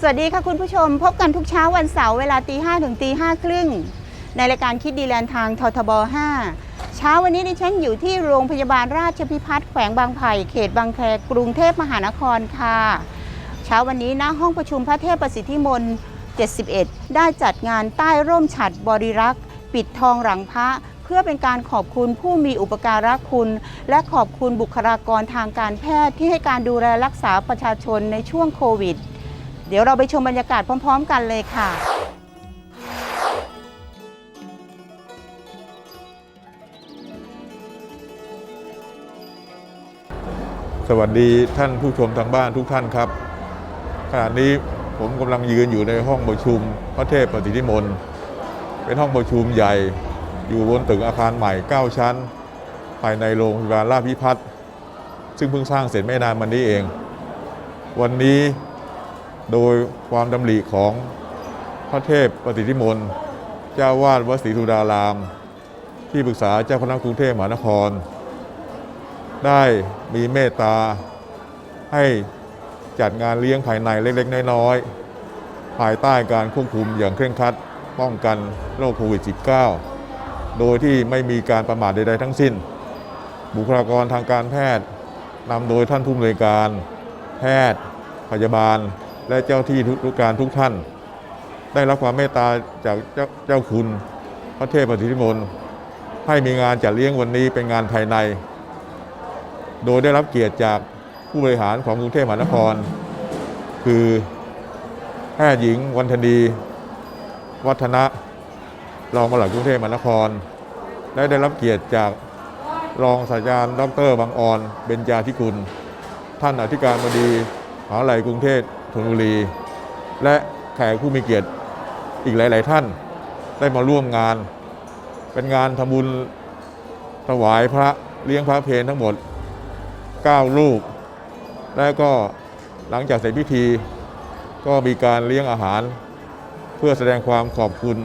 สวัสดีค่ะคุณผู้ชม พบกันทุกเช้าวันเสาร์เวลาตีห้ถึงตีห้าครึ่งในรายการคิดดีแลนด์ทางททบ 5 เช้าวันนี้ดิฉันอยู่ที่โรงพยาบาลราชพิพัฒน์แขวงบางไผ่เขตบางแคกรุงเทพมหานครค่ะ เช้าวันนี้ณห้องประชุมพระเทพประสิทธิมนต์71 ได้จัดงานใต้ร่มฉัดบริรักษ์ ปิดทองหลังพระเพื่อเป็นการขอบคุณผู้มีอุปการะคุณ และขอบคุณบุคลากรทางการแพทย์ที่ให้การดูแลรักษาประชาชนในช่วงโควิด เดี๋ยวเราไปชมบรรยากาศพร้อม ๆ กันเลยค่ะ สวัสดีท่านผู้ชมทางบ้านทุกท่านครับ ขณะนี้ผมกำลังยืนอยู่ในห้องประชุมพระเทพปฏิทิมนเป็นห้องประชุมใหญ่อยู่บนตึกอาคารใหม่ 9 ชั้น ภายในโรงพยาบาลราชพิพัฒน์ซึ่งเพิ่งสร้างเสร็จไม่นานมานี้เอง วันนี้ โดยความดำริของพระเทพปฏิทิมนเจ้าวาดวัดศรีธุดาราม ที่ปรึกษาเจ้าคณะกรุงเทพมหานคร ได้มีเมตตาให้จัดงานเลี้ยงภายในเล็กๆ น้อยๆ ภายใต้การควบคุมอย่างเคร่งครัด ป้องกันโรคโควิด -19 โดยที่ไม่มีการประมาทใดๆทั้งสิ้น บุคลากรทางการแพทย์นำโดยท่านผู้อำนวยการ แพทย์ พยาบาล และเจ้าที่ทุกการทุกท่าน ได้รับความเมตตาจากเจ้าเจ้าคุณพระเทพปฏิทิมนให้มีงานจัดเลี้ยงวันนี้เป็นงานภายใน โดยได้รับเกียรติจากผู้บริหารของกรุงเทพมหานคร คือแพทย์หญิงวันธนี วัฒนะรองปลัดกรุงเทพมหานคร และได้รับเกียรติจากรองศาสตราจารย์ดรบางออนเบญจาธิกุล ท่านอธิการบดีมหาวิทยาลัยกรุงเทพ ธนบุรี และแขกผู้มีเกียรติอีกหลาย ๆ ท่านได้มาร่วมงาน เป็นงานทำบุญถวายพระเลี้ยงพระเพลทั้งหมด 9 รูป และก็หลังจากเสร็จพิธี ก็มีการเลี้ยงอาหาร เพื่อแสดงความขอบคุณ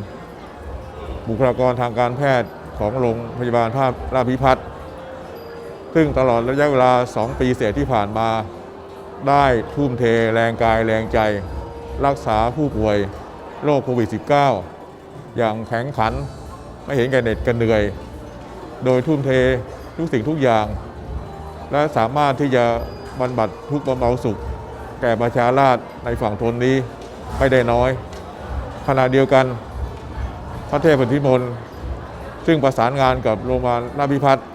บุคลากรทางการแพทย์ของโรงพยาบาลภาพราพิพัฒน์ซึ่งตลอดระยะเวลา 2 ปีเศษที่ผ่านมา ได้ทุ่มเทแรงกายแรงใจ รักษาผู้ป่วยโรคโควิด -19 อย่างแข็งขันไม่เห็นแก่เหน็ดกันเหนื่อย โดยทุ่มเททุกสิ่งทุกอย่าง และสามารถที่จะบรรบัดทุกบำเบาสุข แก่ประชาราษฎร์ในฝั่งทนนี้ไม่ได้น้อย ขณะเดียวกัน พระเทพปฏิมนซึ่งประสานงานกับโรงพยาบาลราชพิพัฒน์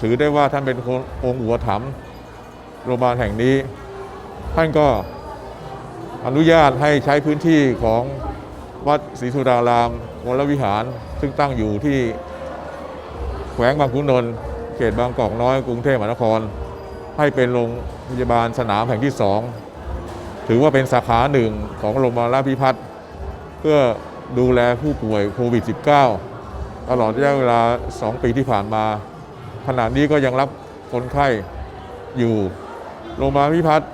ถือได้ว่าท่านเป็นองค์หัวถัม โรงพยาบาลแห่งนี้ ท่านก็อนุญาตให้ใช้พื้นที่ของวัดศรีสุดารามวรวิหาร ซึ่งตั้งอยู่ที่แขวงบางขุนนนท์เขตบางกอกน้อยกรุงเทพมหานคร ให้เป็นโรงพยาบาลสนามแห่งที่สองถือว่าเป็นสาขาหนึ่งของโรงพยาบาลราชพิพัฒน์เพื่อดูแลผู้ป่วยโควิด -19 ตลอดระยะเวลา 2 ปีที่ผ่านมา ขณะนี้ก็ยังรับคนไข้อยู่ โรงพยาบาลพิพัฒน์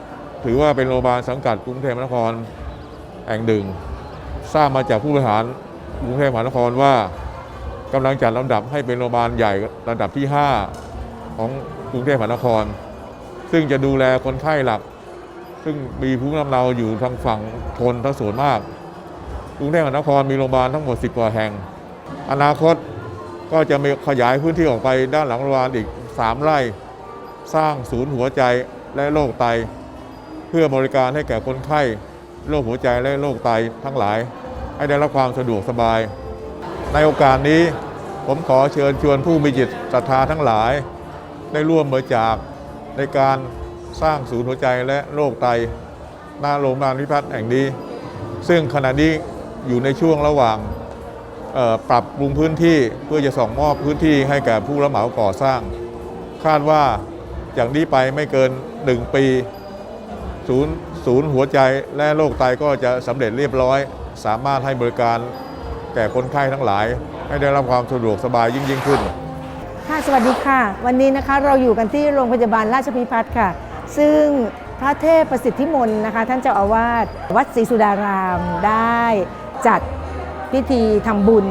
ถือว่าเป็นโรงพยาบาลสังกัดกรุงเทพมหานครแห่งหนึ่งทราบมาจากผู้บริหารกรุงเทพมหานครว่ากำลังจัดลำดับให้เป็นโรงพยาบาลใหญ่ระดับที่ 5 ของกรุงเทพมหานคร ซึ่งจะดูแลคนไข้หลัก ซึ่งมีภูมิลำเนาอยู่ทางฝั่งทนทั้งส่วนมาก กรุงเทพมหานครมีโรงพยาบาลทั้งหมด 10 กว่าแห่ง อนาคตก็จะมีขยายพื้นที่ออกไปด้านหลังโรงพยาบาลอีก 3 ไร่ สร้างศูนย์หัวใจ และโรคไต เพื่อบริการให้แก่คนไข้โรคหัวใจและโรคไตทั้งหลาย ให้ได้รับความสะดวกสบาย ในโอกาสนี้ผมขอเชิญชวนผู้มีจิตศรัทธาทั้งหลาย ได้ร่วมบริจาคในการสร้างศูนย์หัวใจและโรคไตหน้าโรงพยาบาลพิพัฒน์แห่งนี้ ซึ่งขณะนี้อยู่ในช่วงระหว่างปรับปรุงพื้นที่เพื่อจะส่งมอบพื้นที่ให้แก่ผู้รับเหมาก่อสร้าง คาดว่า จากนี้ไปไม่เกิน 1 ปีศูนย์ศูนย์หัวใจและโรคไตก็จะสำเร็จเรียบร้อย สามารถให้บริการแก่คนไข้ทั้งหลาย ให้ได้รับความสะดวกสบายยิ่งยิ่งขึ้น ค่ะสวัสดีค่ะ วันนี้นะคะเราอยู่กันที่โรงพยาบาลราชพิพัฒน์ค่ะ ซึ่งพระเทพประสิทธิมนต์นะคะ ท่านเจ้าอาวาสวัดศรีสุดารามได้จัดพิธีทำบุญ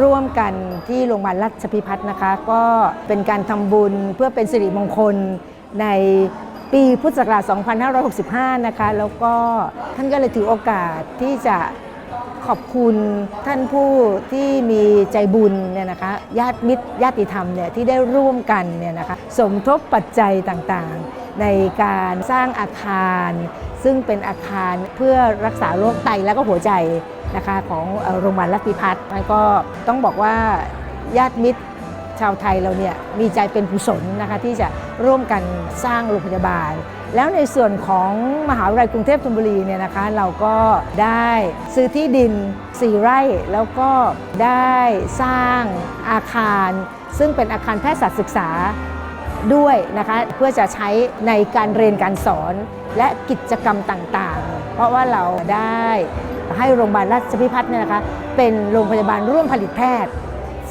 ร่วมกันที่โรงพยาบาลราชพิพัฒน์นะคะ ก็เป็นการทำบุญเพื่อเป็นสิริมงคลในปีพุทธศักราช 2565 นะคะ แล้วก็ท่านก็เลยถือโอกาสที่จะขอบคุณท่านผู้ที่มีใจบุญเนี่ยนะคะญาติมิตรญาติธรรมเนี่ยที่ได้ร่วมกันเนี่ยนะคะสมทบปัจจัยต่างๆ ในการสร้างอาคาร ซึ่งเป็นอาคารเพื่อรักษาโรคไตและก็หัวใจ นะคะของโรงพยาบาลรัตติพัฒน์แล้วก็ต้องบอกว่าญาติมิตรชาวไทยเราเนี่ยมีใจเป็นกุศลนะคะที่จะร่วมกันสร้างโรงพยาบาล แล้วในส่วนของมหาวิทยาลัยกรุงเทพธนบุรีเนี่ยนะคะเราก็ได้ซื้อที่ดิน 4 ไร่แล้วก็ได้สร้างอาคาร ซึ่งเป็นอาคารแพทยศาสตร์ศึกษา ด้วยนะคะเพื่อจะใช้ในการเรียนการสอนและกิจกรรมต่างๆ เพราะว่าเราได้ให้โรงพยาบาลราชพิพัฒน์เนี่ยนะคะเป็นโรงพยาบาลร่วมผลิตแพทย์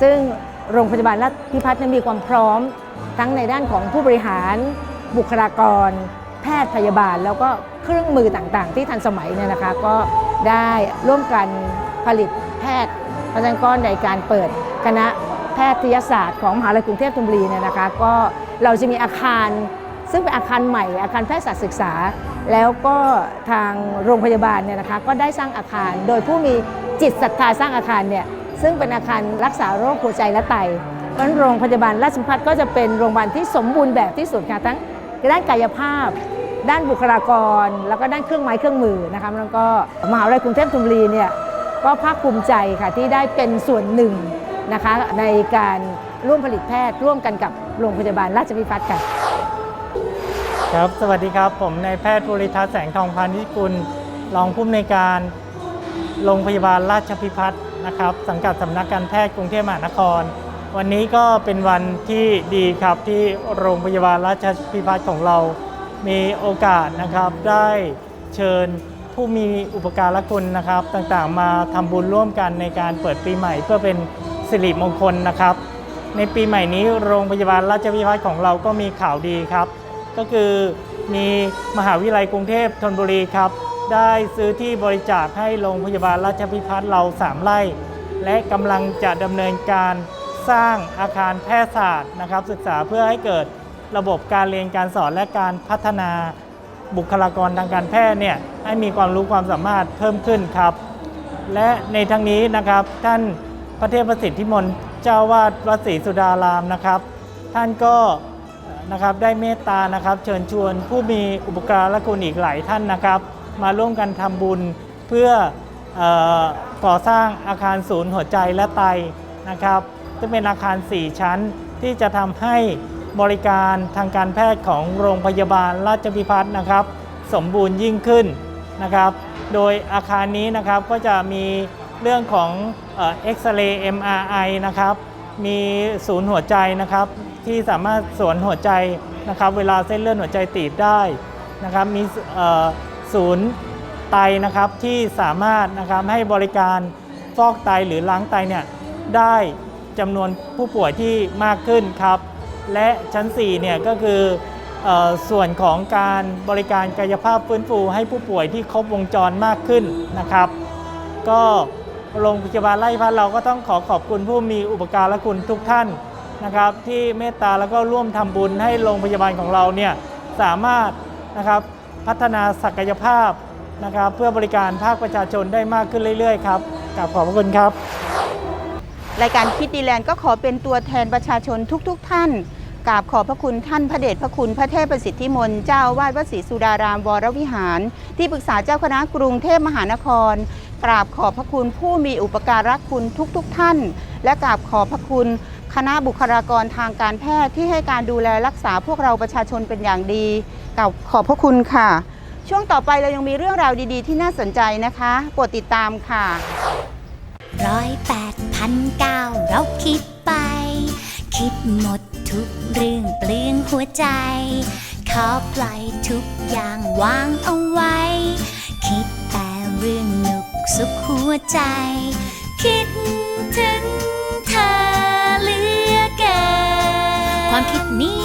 ซึ่งโรงพยาบาลราชพิพัฒน์นั้นมีความพร้อม ทั้งในด้านของผู้บริหาร บุคลากร แพทย์พยาบาล แล้วก็เครื่องมือต่างๆ ที่ทันสมัยเนี่ยนะคะก็ได้ร่วมกันผลิตแพทย์เพราะฉะนั้นก็ในการเปิดคณะแพทยศาสตร์ของมหาวิทยาลัยกรุงเทพธนบุรีเนี่ยนะคะก็ เราจะมีอาคาร ซึ่งเป็นอาคารใหม่ อาคารแพทยศาสตร์ศึกษา แล้วก็ทางโรงพยาบาลเนี่ยนะคะก็ได้สร้างอาคาร โดยผู้มีจิตศรัทธาสร้างอาคารเนี่ยซึ่งเป็นอาคารรักษาโรคหัวใจและไตเพราะฉะนั้นโรงพยาบาลราชพัฒน์ก็จะเป็นโรงพยาบาลที่สมบูรณ์แบบที่สุดค่ะทั้งด้านกายภาพ ด้านบุคลากร แล้วก็ด้านเครื่องไม้เครื่องมือนะคะแล้วก็มหาวิทยาลัยกรุงเทพธนบุรีเนี่ยก็ภาคภูมิใจค่ะที่ได้เป็นส่วนหนึ่งนะคะในการ ร่วมผลิตแพทย์ ร่วมกันกับโรงพยาบาลราชพิพัฒน์ค่ะ ครับ สวัสดีครับ ผมนายแพทย์ภูริทัศน์แสงทองพานิชกุล รองผู้อำนวยการโรงพยาบาลราชพิพัฒน์นะครับ สังกัดสำนักการแพทย์กรุงเทพมหานคร วันนี้ก็เป็นวันที่ดีครับที่โรงพยาบาลราชพิพัฒน์ของเรา มีโอกาสนะครับได้เชิญผู้มีอุปการะคุณนะครับ ต่างๆ มาทำบุญร่วมกันในการเปิดปีใหม่ เพื่อเป็นสิริมงคลนะครับ ในปีใหม่นี้โรงพยาบาลราชพิพัฒน์ของเราก็มีข่าวดีครับ ก็คือมีมหาวิทยาลัยกรุงเทพธนบุรีครับ ได้ซื้อที่บริจาคให้โรงพยาบาลราชพิพัฒน์เรา3ไร่ และกำลังจะดำเนินการสร้างอาคารแพทยศาสตร์นะครับ ศึกษาเพื่อให้เกิดระบบการเรียนการสอนและการพัฒนาบุคลากรทางการแพทย์เนี่ยให้มีความรู้ความสามารถเพิ่มขึ้นครับ และในทั้งนี้นะครับท่านพระเทพประสิทธิมนต์ เจ้าวาดวัดศรีสุดารามนะครับ ท่านก็นะครับได้เมตตานะครับ เชิญชวนผู้มีอุปการะคุณอีกหลายท่านนะครับ มาร่วมกันทำบุญเพื่ออก่อสร้างอาคารศูนย์หัวใจและไตนะครับซึ่งเป็นอาคาร 4 ชั้นที่จะทำให้บริการทางการแพทย์ของโรงพยาบาลราชพิพัฒน์นะครับ สมบูรณ์ยิ่งขึ้นนะครับ โดยอาคารนี้นะครับก็จะมี เรื่องของเอ็กซเรย์ MRI นะครับ มีศูนย์หัวใจนะครับ ที่สามารถสวนหัวใจนะครับ เวลาเส้นเลือดหัวใจตีบได้นะครับ มีศูนย์ไตนะครับที่สามารถนะครับให้บริการฟอกไตหรือล้างไตเนี่ยได้จำนวนผู้ป่วยที่มากขึ้นครับ และชั้น4เนี่ยก็คือออส่วนของการบริการกายภาพฟื้นฟูให้ผู้ป่วยที่ครบวงจรมากขึ้นนะครับ ก็ โรงพยาบาลไร่พัฒน์เราก็ต้องขอขอบคุณผู้มีอุปการะคุณทุกท่านนะครับที่เมตตาแล้วก็ร่วมทำบุญให้โรงพยาบาลของเราเนี่ยสามารถนะครับพัฒนาศักยภาพนะครับเพื่อบริการภาคประชาชนได้มากขึ้นเรื่อยๆครับกราบขอบพระคุณครับ รายการคิดดีแลนด์ก็ขอเป็นตัวแทนประชาชนทุกๆทท่านกราบขอบพระคุณท่านพระเดชพระคุณพระเทพประสิทธิมนต์เจ้าอาวาดวัดศรีสุดารามวรวิหาร ที่ปรึกษาเจ้าคณะกรุงเทพมหานคร กราบขอบพระคุณผู้มีอุปการะคุณทุกๆทท่าน และกราบขอบพระคุณคณะบุคลากรทางการแพทย์ที่ให้การดูแลรักษาพวกเราประชาชนเป็นอย่างดีกราบขอบพระคุณค่ะ ช่วงต่อไปเรายังมีเรื่องราวดีๆ ที่น่าสนใจนะคะโปรดติดตามค่ะร้อยแปดพันเก้าเราคิดไป คิดหมดทุกเรื่องเปลืองหัวใจ ขอปล่อยทุกอย่างวางเอาไว้ ใจ คิดถึงเธอเหลือเกินความคิดนี้